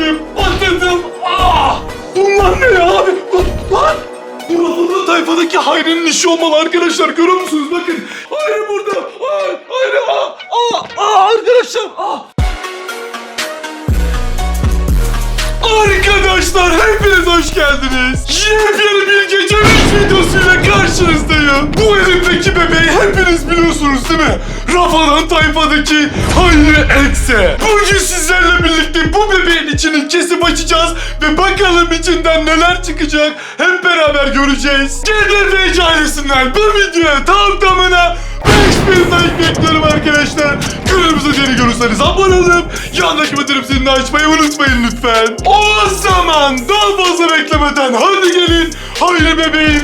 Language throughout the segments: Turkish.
ve patladım. Ah! Bunlar ne ya abi? Lan! lan! Bu Rafadan tayfadaki Hayri'nin işi olmalı arkadaşlar. Görüyor musunuz? Bakın. Hayri burada. Aa, Hayri. Aa, aa, aa, arkadaşlar. Aa. Arkadaşlar hepiniz hoş geldiniz. Yepyeni bir gece videosuyla karşınızdayım. Bu elimdeki bebeği hepiniz biliyorsunuz değil mi? Rafadan tayfadaki Hayri Ekse. Bugün sizlerle birlikte bu bebeğin içini kesip açacağız ve bakalım içinden neler çıkacak hep beraber göreceğiz. GDFC ailesinden bu videoya tam tamına 5000 like bekliyorum arkadaşlar. Kanalımıza yeni görürseniz abone olup yandaki bildirim zilini açmayı unutmayın lütfen. O zaman daha fazla beklemeden hadi gelin Hayri bebeğin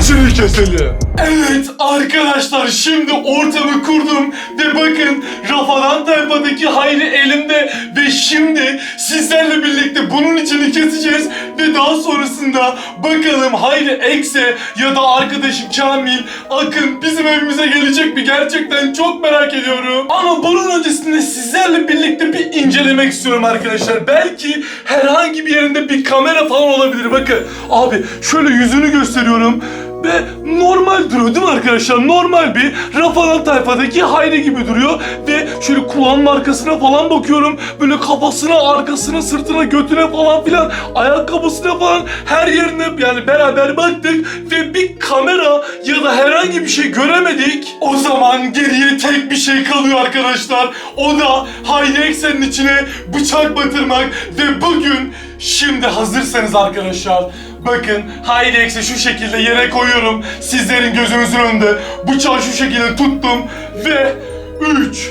içini keselim. Evet arkadaşlar şimdi ortamı kurdum ve bakın Rafadan tayfadaki Hayri elimde ve şimdi sizlerle birlikte bunun içini keseceğiz ve daha sonrasında bakalım Hayri Ekse ya da arkadaşım Kamil Akın bizim evimize gelecek mi gerçekten çok merak ediyorum. Ama bunun öncesinde sizlerle birlikte bir incelemek istiyorum arkadaşlar. Belki herhangi bir yerinde bir kamera falan olabilir. Bakın abi şöyle yüzünü gösteriyorum. Ve normal duruyor değil mi arkadaşlar? Normal bir Rafadan tayfadaki Hayri gibi duruyor. Ve şöyle kulağının arkasına falan bakıyorum. Böyle kafasına, arkasına, sırtına, götüne falan filan. Ayakkabısına falan her yerine yani beraber baktık. Ve bir kamera ya da herhangi bir şey göremedik. O zaman geriye tek bir şey kalıyor arkadaşlar. O da Hayri Eksen'in içine bıçak batırmak. Ve bugün şimdi hazırsanız arkadaşlar Bakın Hydex'i şu şekilde yere koyuyorum. Sizlerin gözünüzün önünde bıçağı şu şekilde tuttum ve 3,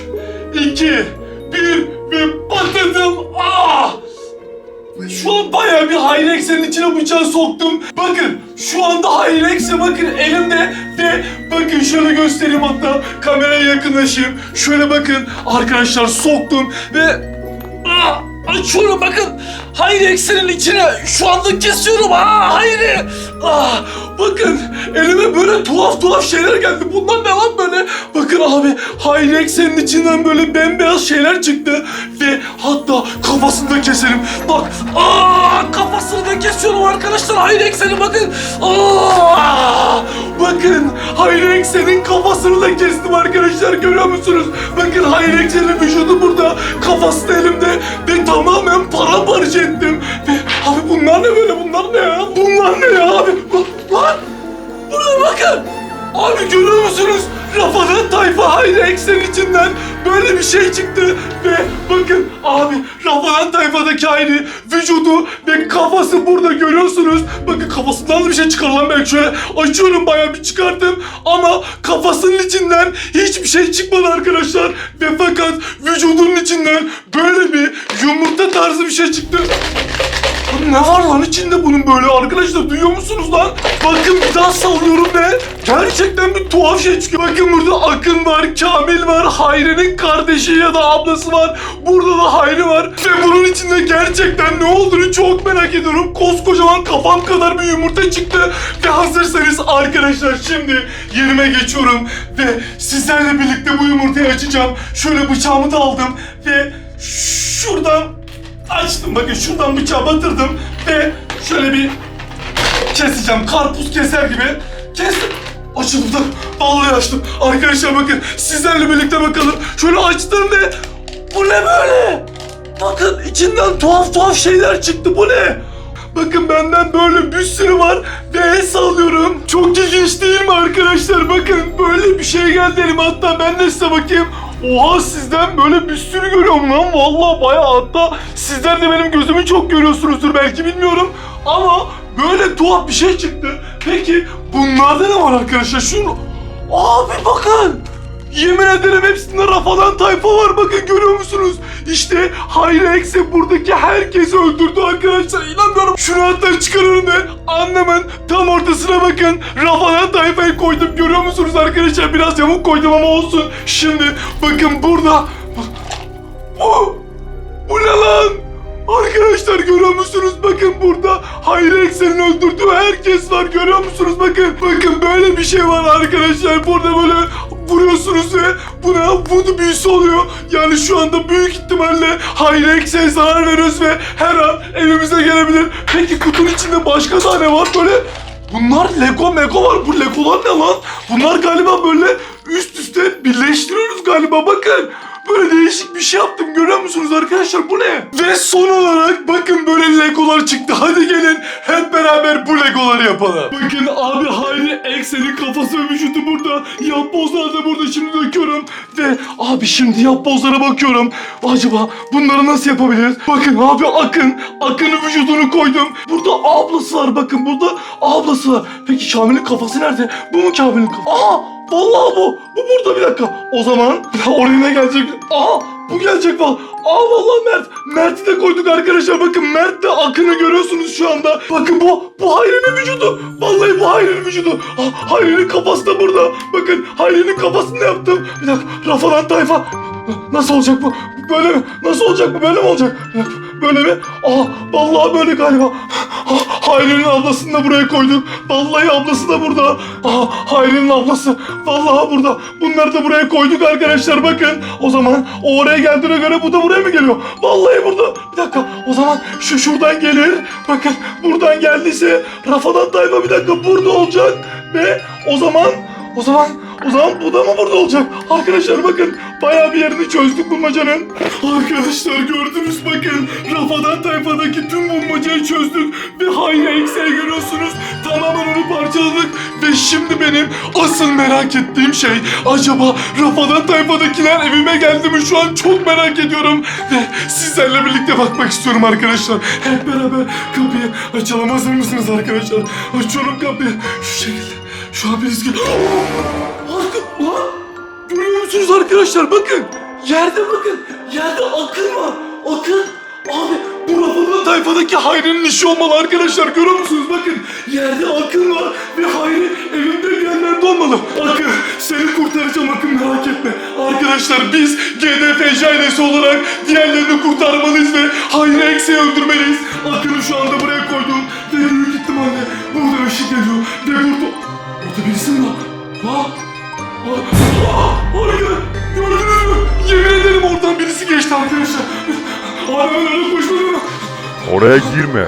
2, 1 ve patladım. Ah! Şu an bayağı bir Hyrex'in içine bıçağı soktum. Bakın şu anda Hyrex'e bakın elimde ve bakın şöyle göstereyim hatta kameraya yakınlaşayım. Şöyle bakın arkadaşlar soktum ve Ah! Açıyorum bakın. Hayri eksenin içine şu anda kesiyorum. Aa, Hayri. Ah, bakın elime böyle tuhaf tuhaf şeyler geldi. Bunlar ne lan böyle? Bakın abi Hayri eksenin içinden böyle bembeyaz şeyler çıktı. Ve hatta kafasını da keselim. Bak. Aa, kafasını da kesiyorum arkadaşlar. Hayri ekseni bakın. Aa, bakın Hayri eksenin kafasını da kestim arkadaşlar. Görüyor musunuz? Bakın Hayri eksenin vücudu burada. Kafası da elimde. Ve tamamen paramparça ettim. Abi bunlar ne böyle? Bunlar ne ya? Bunlar ne ya abi? Bak, lan! Buraya bakın! Abi görüyor musunuz? Rafadan tayfa Hayri Eksen'in içinden böyle bir şey çıktı ve bakın abi Rafadan tayfadaki Hayri vücudu ve kafası burada görüyorsunuz. Bakın kafasından da bir şey çıkarılan belki şöyle açıyorum bayağı bir çıkarttım ama kafasının içinden hiçbir şey çıkmadı arkadaşlar ve fakat vücudunun içinden böyle bir yumurta tarzı bir şey çıktı. Ne var lan içinde bunun böyle arkadaşlar duyuyor musunuz lan? Bakın bir daha sallıyorum ve gerçekten bir tuhaf şey çıkıyor. Bakın burada Akın var, Kamil var, Hayri'nin kardeşi ya da ablası var. Burada da Hayri var ve bunun içinde gerçekten ne olduğunu çok merak ediyorum. Koskocaman kafam kadar bir yumurta çıktı ve hazırsanız arkadaşlar şimdi yerime geçiyorum ve sizlerle birlikte bu yumurtayı açacağım. Şöyle bıçağımı da aldım ve şuradan Açtım bakın şuradan bıçağı batırdım ve şöyle bir keseceğim. Karpuz keser gibi. Kestim. Açıldı da vallahi açtım. Arkadaşlar bakın sizlerle birlikte bakalım. Şöyle açtım ve bu ne böyle? Bakın içinden tuhaf tuhaf şeyler çıktı. Bu ne? Bakın benden böyle bir sürü var ve el sallıyorum. Çok ilginç değil mi arkadaşlar? Bakın böyle bir şey geldi elime hatta ben de size bakayım. Oha sizden böyle bir sürü görüyorum lan. Vallahi bayağı hatta sizler de benim gözümü çok görüyorsunuzdur belki bilmiyorum. Ama böyle tuhaf bir şey çıktı. Peki bunlarda ne var arkadaşlar? Şunu... Abi bakın! Yemin ederim hepsinde rafadan tayfa var bakın görüyor musunuz? İşte Hayri Ekse buradaki herkesi öldürdü arkadaşlar inanmıyorum. Şunu hatta çıkarıyorum ben. Annemin tam ortasına bakın. Rafadan tayfayı koydum görüyor musunuz arkadaşlar? Biraz yamuk koydum ama olsun. Şimdi bakın burada. Bu, bu ne lan? Arkadaşlar görüyor musunuz? Bakın burada Hayri Eksen'in öldürdüğü herkes var. Görüyor musunuz? Bakın. Bakın böyle bir şey var arkadaşlar. Burada böyle vuruyorsunuz ve buna voodoo büyüsü oluyor. Yani şu anda büyük ihtimalle Hayri Ekse'ye zarar veriyoruz ve her an evimize gelebilir. Peki kutunun içinde başka da ne var böyle? Bunlar Lego Mego var. Bu Legolar ne lan? Bunlar galiba böyle üst üste birleştiriyoruz galiba bakın. Böyle değişik bir şey yaptım görüyor musunuz arkadaşlar bu ne? Ve son olarak bakın böyle legolar çıktı. Hadi gelin hep beraber bu legoları yapalım. Bakın abi Hayri Eksen'in kafası ve vücudu burada. Yapbozlar da burada şimdi döküyorum. Ve abi şimdi yapbozlara bakıyorum. Acaba bunları nasıl yapabiliriz? Bakın abi Akın. Akın'ın vücudunu koydum. Burada ablası var bakın burada ablası var. Peki Kamil'in kafası nerede? Bu mu Kamil'in kafası? Aha Vallahi bu. Bu burada bir dakika. O zaman oraya ne gelecek? Aa bu gelecek vallahi. Aa vallahi Mert. Mert'i de koyduk arkadaşlar. Bakın Mert de Akın'ı görüyorsunuz şu anda. Bakın bu. Bu Hayri'nin vücudu. Vallahi bu Hayri'nin vücudu. Aa, Hayri'nin kafası da burada. Bakın Hayri'nin kafasını yaptım. Bir dakika. Rafadan tayfa. Nasıl olacak bu? Böyle mi? Nasıl olacak bu? Böyle mi olacak? Bir dakika, Böyle mi? Aa vallahi böyle galiba. Aa, Hayri'nin ablasını da buraya koyduk. Vallahi ablası da burada. Aa Hayri'nin ablası. Vallahi burada. Bunları da buraya koyduk arkadaşlar bakın. O zaman o oraya geldiğine göre bu da buraya mı geliyor? Vallahi burada. Bir dakika. O zaman şu şuradan gelir. Bakın buradan geldiyse Rafadan Tayfa bir dakika burada olacak. Ve o zaman o zaman o zaman bu da mı burada olacak? Arkadaşlar bakın bayağı bir yerini çözdük bulmacanın. Arkadaşlar gördünüz bakın Rafadan tayfadaki tüm bulmacayı çözdük ve Hayri Eksel'i görüyorsunuz. Tamamen onu parçaladık ve şimdi benim asıl merak ettiğim şey acaba Rafadan tayfadakiler evime geldi mi şu an çok merak ediyorum ve sizlerle birlikte bakmak istiyorum arkadaşlar. Hep beraber kapıyı açalım hazır mısınız arkadaşlar? Açıyorum kapıyı şu şekilde. Şu an birisi geliyor. Arka! Görüyor musunuz arkadaşlar? Bakın. Yerde bakın. Yerde akın var. Akın. Abi bu Rafadan tayfadaki Hayri'nin işi olmalı arkadaşlar. Görüyor musunuz? Bakın. Yerde akın var ve Hayri evimde yerlerde olmalı. Akın seni kurtaracağım Akın merak etme. Arkadaşlar biz GDF ailesi olarak diğerlerini kurtarmalıyız ve Hayri Ekse'yi öldürmeliyiz. Akın'ı şu anda buraya koydum ve büyük ihtimalle burada ışık geliyor ve burada... Orada birisi mi var? Ha? Harika! Gördünüz mü? Yemin ederim oradan birisi geçti arkadaşlar. Ben öyle koşmadım? Oraya girme.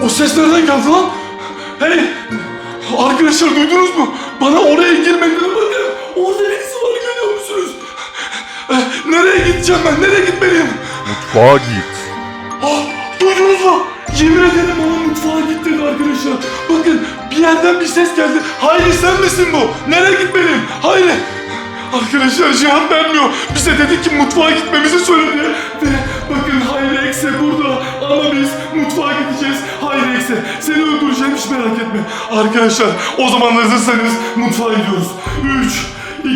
O, o ses nereden geldi lan? Hey! Arkadaşlar duydunuz mu? Bana oraya girmeyin bakın. Orada birisi var görüyor musunuz? Eh, nereye gideceğim ben? Nereye gitmeliyim? Mutfağa git. Ah, duydunuz mu? Yemin ederim bana mutfağa git dedi arkadaşlar. Bakın bir yerden bir ses geldi. Hayri sen misin bu? Nereye gitmeliyim? Hayri. Arkadaşlar cevap vermiyor. Bize dedi ki mutfağa gitmemizi söyledi. Ve bakın Hayri Ekse burada. Ama biz mutfağa gideceğiz. Hayri Ekse seni öldüreceğim hiç merak etme. Arkadaşlar o zaman hazırsanız mutfağa gidiyoruz. 3,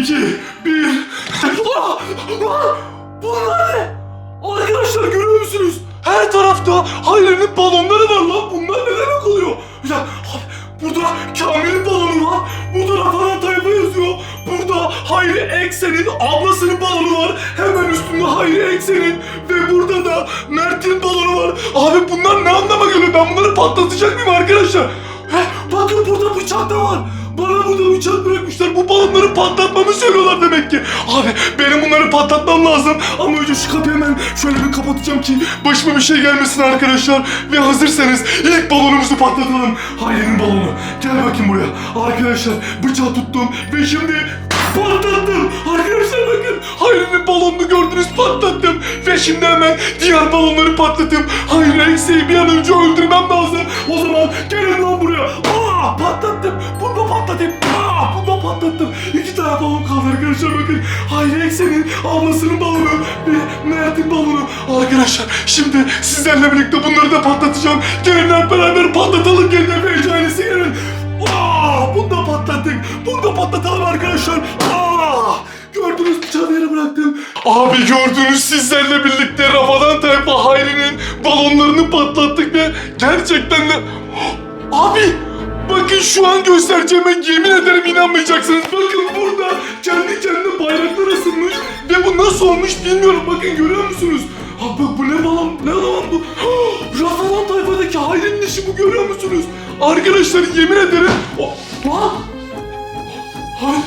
2, 1. Ah! Ah! Bunlar ne? Arkadaşlar görüyor musunuz? Her tarafta Hayri'nin balonları var lan. Bunlar ne demek oluyor? Ya abi, burada Kamil'in balonu var. Burada Rafadan Tayfa yazıyor. Burada Hayri Eksen'in ablasının balonu var. Hemen üstünde Hayri Eksen'in ve burada da Mert'in balonu var. Abi bunlar ne anlama geliyor? Ben bunları patlatacak mıyım arkadaşlar? Heh, bakın burada bıçak da var. Bana burada bıçak bırakmışlar. Bu balonları patlatmamı söylüyorlar demek ki. Abi benim bunları patlatmam lazım. Ama önce şu kapıyı hemen şöyle bir kapatacağım ki başıma bir şey gelmesin arkadaşlar. Ve hazırsanız ilk balonumuzu patlatalım. Hayri'nin balonu. Gel bakayım buraya. Arkadaşlar bıçağı tuttum ve şimdi patlattım. Arkadaşlar bakın Hayri'nin balonunu gördünüz patlattım. Ve şimdi hemen diğer balonları patlattım. Hayri Ekse'yi bir an önce öldürmem lazım. O zaman gelin lan buraya. Aa, patlattım. Bunu da patlatayım. Aa, bunu patlattım. İki tane balon kaldı arkadaşlar bakın. Hayri Ekse'nin ablasının balonu ve Mert'in balonu. Arkadaşlar şimdi sizlerle birlikte bunları da patlatacağım. Gelin hep beraber patlatalım. Gelin hep ailesi gelin. Aa, bunu da patlattık. Bunu da patlatalım arkadaşlar. Aa, gördünüz bıçağı yere bıraktım. Abi gördünüz sizlerle birlikte Rafadan tayfa Hayri'nin balonlarını patlattık ve gerçekten de... Abi bakın şu an göstereceğime yemin ederim inanmayacaksınız. Bakın burada kendi kendine bayraklar asılmış ve bu nasıl olmuş bilmiyorum. Bakın görüyor musunuz? Abi bak bu ne balon? Ne balon bu? Rafadan tayfadaki Hayri'nin işi bu görüyor musunuz? Arkadaşlar yemin ederim... O... Ha? Hay...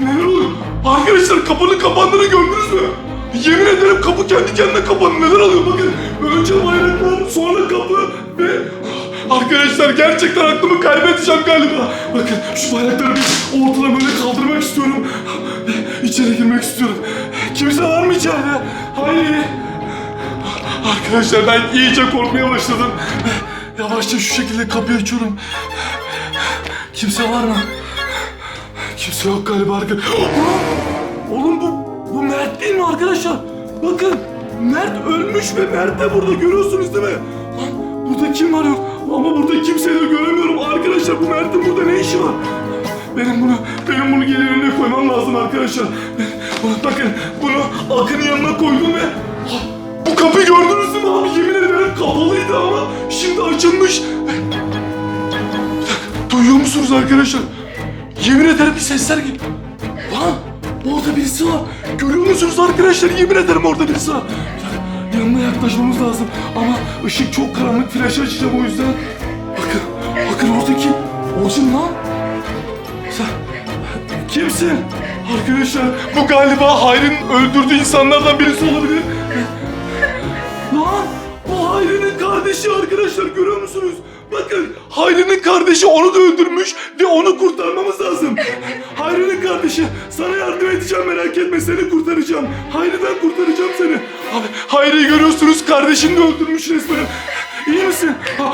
Neler Arkadaşlar kapının kapandığını gördünüz mü? Yemin ederim kapı kendi kendine kapandı. Neler oluyor bakın. Önce bayraklar sonra kapı ve... Arkadaşlar gerçekten aklımı kaybedeceğim galiba. Bakın şu bayrakları bir ortadan böyle kaldırmak istiyorum. İçeri girmek istiyorum. Kimse var mı içeride? Hayır. Arkadaşlar ben iyice korkmaya başladım. Yavaşça şu şekilde kapıyı açıyorum. Kimse var mı? Kimse yok galiba arkadaşlar. Oğlum bu, bu Mert değil mi arkadaşlar? Bakın Mert ölmüş ve Mert de burada görüyorsunuz değil mi? Burada kim var yok ama burada kimseyi de göremiyorum arkadaşlar bu Mert'in burada ne işi var? Benim bunu, benim bunu gelin önüne koymam lazım arkadaşlar. Bakın bunu Akın'ın yanına koydum ve bu kapıyı gördünüz mü abi? Yemin ederim kapalıydı ama şimdi açılmış. Duyuyor musunuz arkadaşlar? Yemin ederim bir sesler geliyor. Lan orada birisi var. Görüyor musunuz arkadaşlar? Yemin ederim orada birisi var. Yanına yaklaşmamız lazım. Ama ışık çok karanlık. Flaşı açacağım o yüzden. Bakın, bakın oradaki. O lan? Sen kimsin? Arkadaşlar bu galiba Hayri'nin öldürdüğü insanlardan birisi olabilir. Lan o Hayri'nin kardeşi arkadaşlar görüyor musunuz? Bakın Hayri'nin kardeşi onu da öldürmüş ve onu kurtarmamız lazım. Hayri'nin kardeşi sana yardım edeceğim merak etme seni kurtaracağım. Hayri'den kurtaracağım seni. Abi Hayri'yi görüyorsunuz kardeşini de öldürmüş resmen. İyi misin? Aa,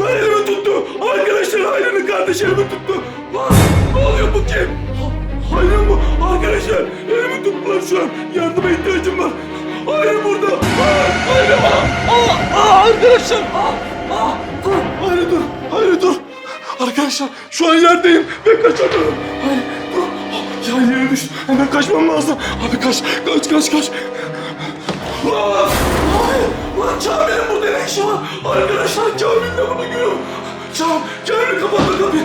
lan tuttu. Arkadaşlar Hayri'nin kardeşi elimi tuttu. Lan ne oluyor bu kim? Ha, Hayri bu. Arkadaşlar elimi tuttular şu an. Yardıma ihtiyacım var. Hayri burada. Hayri aa, aa, aa, arkadaşlar. Aa, dur. Hayri dur. Hayri dur. Arkadaşlar şu an yerdeyim ve kaçamıyorum. Hayri dur. Ya yere düştüm. Hemen kaçmam lazım. Abi kaç. Kaç kaç kaç. Kamil'in burada ne işi var? Arkadaşlar Kamil de bunu görüyor. Cam, Kamil kapattı kapıyı.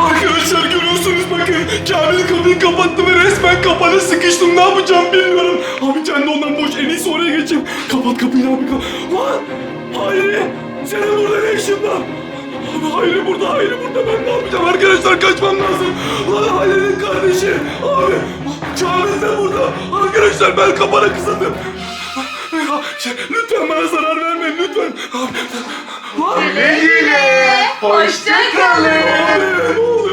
Arkadaşlar görüyorsunuz bakın. Kamil kapıyı kapattı ve resmen kapana sıkıştım. Ne yapacağım bilmiyorum. Abi kendi ondan boş. En iyisi oraya geçeyim. Kapat kapıyı abi. Kap Lan! Hayri! Senin burada ne işin var? Abi Hayri burada, Hayri burada. Ben ne yapacağım arkadaşlar? Kaçmam lazım. Lan Hayri'nin kardeşi. Abi Kamil de burada. Arkadaşlar ben kapana kısadım. Şey, lütfen bana zarar vermeyin lütfen. Güle güle. Hoşça kalın. Ne oluyor?